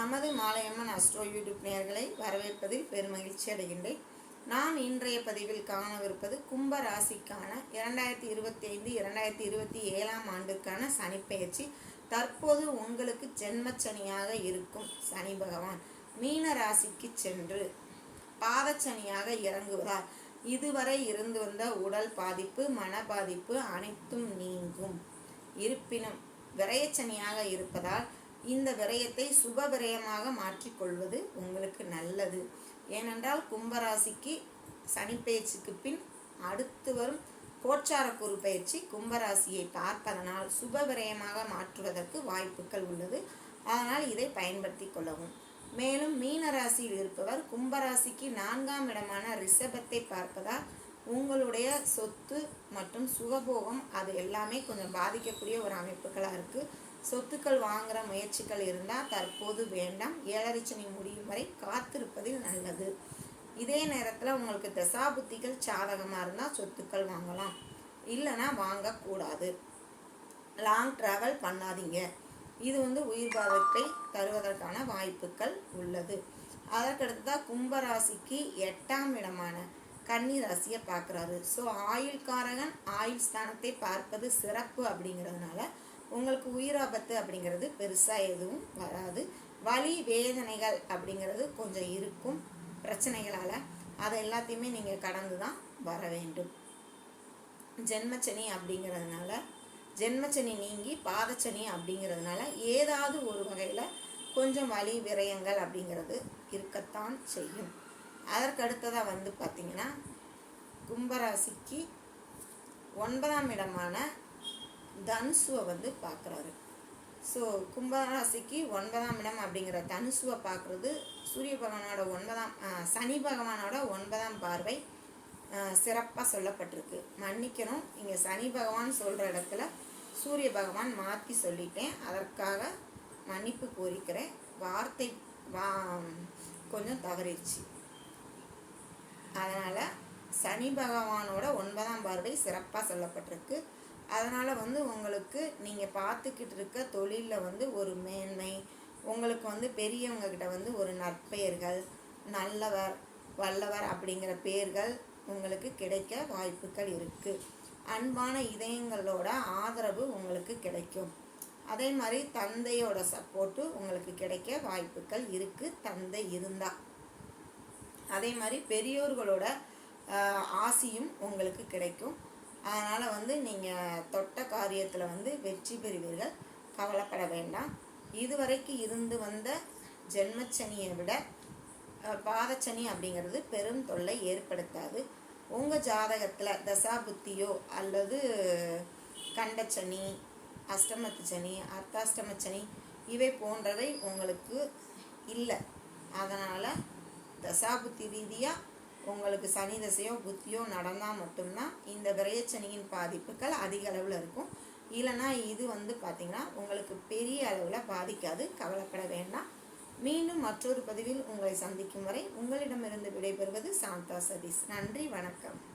நமது Malaiyamman astro YouTube நேர்களை வரவேற்பதில் பெருமகிழ்ச்சி அடைகின்றேன். நாம் இன்றைய பதிவில் காணவிருப்பது கும்ப ராசிக்கான இரண்டாயிரத்தி இருபத்தி ஐந்து இரண்டாயிரத்தி இருபத்தி ஏழாம் ஆண்டுக்கான சனிப்பெயர்ச்சி. தற்போது உங்களுக்கு ஜென்மச்சனியாக இருக்கும் சனி பகவான் மீன ராசிக்கு சென்று பாதச்சனியாக இறங்குகிறார். இதுவரை இருந்து வந்த உடல் பாதிப்பு மன பாதிப்பு அனைத்தும் நீங்கும். இருப்பினும் விரயச்சனியாக இருப்பதால் இந்த விரயத்தை சுப விரயமாக மாற்றிக்கொள்வது உங்களுக்கு நல்லது. ஏனென்றால் கும்பராசிக்கு சனி பயிற்சிக்கு பின் அடுத்து வரும் கோச்சார குரு பயிற்சி கும்பராசியை பார்ப்பதனால் சுப விரயமாக மாற்றுவதற்கு வாய்ப்புகள் உள்ளது. அதனால் இதை பயன்படுத்தி கொள்ளவும். மேலும் மீனராசியில் இருப்பவர் கும்பராசிக்கு நான்காம் இடமான ரிஷபத்தை பார்ப்பதால் உங்களுடைய சொத்து மற்றும் சுகபோகம் அது எல்லாமே கொஞ்சம் பாதிக்கக்கூடிய ஒரு அமைப்புகளாக இருக்குது சொத்துக்கள் வாங்குகிற முயற்சிகள் இருந்தால் தற்போது வேண்டாம். ஏழரை சனி முடியும் வரை காத்திருப்பதில் நல்லது. இதே நேரத்தில் உங்களுக்கு தசாபுத்திகள் சாதகமாக இருந்தால் சொத்துக்கள் வாங்கலாம். இல்லைன்னா வாங்கக்கூடாது. லாங் ட்ராவல் பண்ணாதீங்க. இது வந்து உயிர் பாதத்தை தருவதற்கான வாய்ப்புகள் உள்ளது. அதற்கடுத்ததாக கும்பராசிக்கு எட்டாம் இடமான கன்னி ராசியை பார்க்குறாரு. ஸோ ஆயுள்காரகன் ஆயுள் ஸ்தானத்தை பார்ப்பது சிறப்பு அப்படிங்கிறதுனால உங்களுக்கு உயிராபத்து அப்படிங்கிறது பெருசாக எதுவும் வராது. வலி வேதனைகள் அப்படிங்கிறது கொஞ்சம் இருக்கும் பிரச்சனைகளால். அதை எல்லாத்தையுமே நீங்கள் கடந்து தான் வர வேண்டும். ஜென்மச்சனி அப்படிங்கிறதுனால ஜென்மச்சனி நீங்கி பாதச்சனி அப்படிங்கிறதுனால ஏதாவது ஒரு வகையில் கொஞ்சம் வலி விரயங்கள் அப்படிங்கிறது இருக்கத்தான் செய்யும். அதற்கடுத்ததாக வந்து பார்த்திங்கன்னா கும்பராசிக்கு ஒன்பதாம் இடமான தனுசுவை வந்து பார்க்குறாரு. ஸோ கும்பராசிக்கு ஒன்பதாம் இடம் அப்படிங்கிற தனுசுவை பார்க்குறது சூரிய பகவானோட ஒன்பதாம் சனி பகவானோட ஒன்பதாம் பார்வை சிறப்பாக சொல்லப்பட்டிருக்கு. மன்னிக்கணும் இங்கே சனி பகவான் சொல்கிற இடத்துல சூரிய பகவான் மாற்றி சொல்லிட்டேன். அதற்காக மன்னிப்பு கோரிக்கிறேன். வார்த்தை வா கொஞ்சம் தவறிடுச்சு. அதனால் சனி பகவானோட ஒன்பதாம் பார்வை சிறப்பாக சொல்லப்பட்டிருக்கு. அதனால் வந்து உங்களுக்கு நீங்கள் பார்த்துக்கிட்டு இருக்க தொழிலில் வந்து ஒரு மேன்மை உங்களுக்கு வந்து பெரியவங்க கிட்ட வந்து ஒரு நற்பெயர்கள் நல்லவர் வல்லவர் அப்படிங்கிற பெயர்கள் உங்களுக்கு கிடைக்க வாய்ப்புகள் இருக்குது அன்பான இதயங்களோட ஆதரவு உங்களுக்கு கிடைக்கும். அதே மாதிரி தந்தையோட சப்போர்ட்டு உங்களுக்கு கிடைக்க வாய்ப்புகள் இருக்குது தந்தை இருந்தால் அதே மாதிரி பெரியோர்களோட ஆசியும் உங்களுக்கு கிடைக்கும். அதனால் வந்து நீங்கள் தொட்ட காரியத்தில் வந்து வெற்றி பெறுவீர்கள். கவலைப்பட வேண்டாம். இதுவரைக்கும் இருந்து வந்த ஜென்மச்சனியை விட பாதச்சனி அப்படிங்கிறது பெரும் தொல்லை ஏற்படுத்தாது. உங்கள் ஜாதகத்தில் தசாபுத்தியோ அல்லது கண்டச்சனி அஷ்டமத்து சனி அர்த்தாஷ்டம சனி இவை போன்றவை உங்களுக்கு இல்லை. அதனால் தசாபுத்தி ரீதியாக உங்களுக்கு சனி தசையோ புத்தியோ நடந்தால் மட்டும்தான் இந்த விரயச்சனியின் பாதிப்புகள் அதிக அளவில் இருக்கும். இல்லைனா இது வந்து பார்த்திங்கன்னா உங்களுக்கு பெரிய அளவில் பாதிக்காது கவலைப்பட வேண்டாம். மீண்டும் மற்றொரு பதிவில் உங்களை சந்திக்கும் வரை உங்களிடமிருந்து விடைபெறுவது சாந்தா சதீஷ். நன்றி வணக்கம்.